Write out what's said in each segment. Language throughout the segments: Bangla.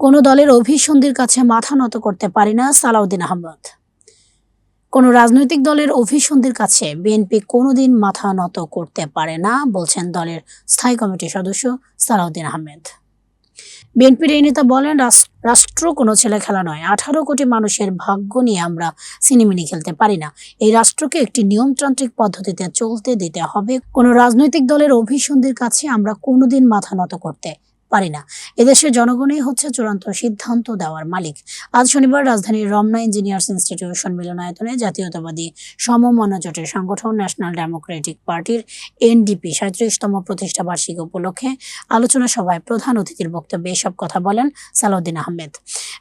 কোনো দলের অভিসন্ধির কাছে মাথা নত করতে পারি না সালাউদ্দিন আহমদ। কোনো রাজনৈতিক দলের অভিসন্ধির কাছে বিএনপি কোনোদিন মাথা নত করতে পারে না, বলছেন দলের স্থায়ী কমিটির সদস্য সালাউদ্দিন আহমেদ। বিএনপির এই নেতা বলেন রাষ্ট্র কোনো ছেলে খেলা নয়, আঠারো কোটি মানুষের ভাগ্য নিয়ে আমরা সিনেমিনি খেলতে পারি না। এই রাষ্ট্রকে একটি নিয়মতান্ত্রিক পদ্ধতিতে চলতে দিতে হবে। কোনো রাজনৈতিক দলের অভিসন্ধির কাছে আমরা কোনোদিন মাথা নত করতে পারি না। এদেশের জনগণই হচ্ছে চূড়ান্ত সিদ্ধান্ত দেওয়ার মালিক। আজ শনিবার রাজধানীর রমনা ইঞ্জিনিয়ার্স ইনস্টিটিউশন মিলনায়তনে জাতীয়তাবাদী সমমনা জোটের সংগঠন ন্যাশনাল ডেমোক্রেটিক পার্টির এনডিপি সাঁত্রিশতম প্রতিষ্ঠা বার্ষিকী উপলক্ষে আলোচনা সভায় প্রধান অতিথির বক্তব্যে এসব কথা বলেন সালাউদ্দিন আহমেদ।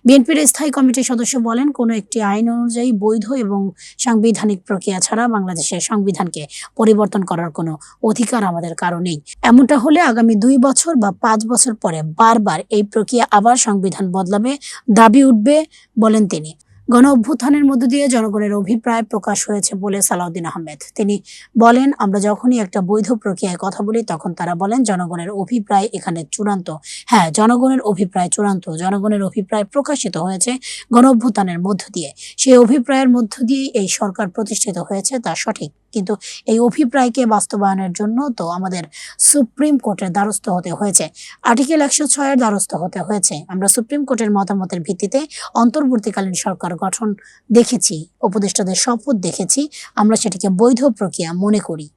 বিএনপির স্থায়ী কমিটির সদস্য বলেন, কোনো একটি আইন অনুযায়ী বৈধ এবং সাংবিধানিক প্রক্রিয়া ছাড়া বাংলাদেশের সংবিধানকে পরিবর্তন করার কোনো অধিকার আমাদের কারও নেই। এমনটা হলে আগামী দুই বছর বা পাঁচ বছর পরে বারবার এই প্রক্রিয়া আবার সংবিধান বদলাবে দাবি উঠবে বলেন তিনি। গণ অভ্যুত্থানের মধ্য দিয়ে জনগণের অভিপ্রায় প্রকাশ হয়েছে বলে সালাউদ্দিন আহমেদ। তিনি বলেন, আমরা যখনই একটা বৈধ প্রক্রিয়ায় কথা বলি, তখন তারা বলেন, জনগণের অভিপ্রায় এখানে চূড়ান্ত। হ্যাঁ জনগণের অভিপ্রায় চূড়ান্ত। জনগণের অভিপ্রায় প্রকাশিত হয়েছে গণ অভ্যুত্থানের মধ্য দিয়ে। সেই অভিপ্রায়ের মধ্য দিয়ে এই সরকার প্রতিষ্ঠিত হয়েছে, তা সঠিক। কিন্তু এই অভিপ্রায়কে বাস্তবায়নের জন্য তো আমাদের সুপ্রিম কোর্টের দ্বারস্থ হতে হয়েছে। আর্টিকেল একশো ছয়ের দ্বারস্থ হতে হয়েছে। আমরা সুপ্রিম কোর্টের মতামতের ভিত্তিতে অন্তর্বর্তীকালীন সরকার গঠন দেখেছি উপদেষ্টাদের শপথ দেখেছি আমরা সেটিকে বৈধ প্রক্রিয়া মনে করি।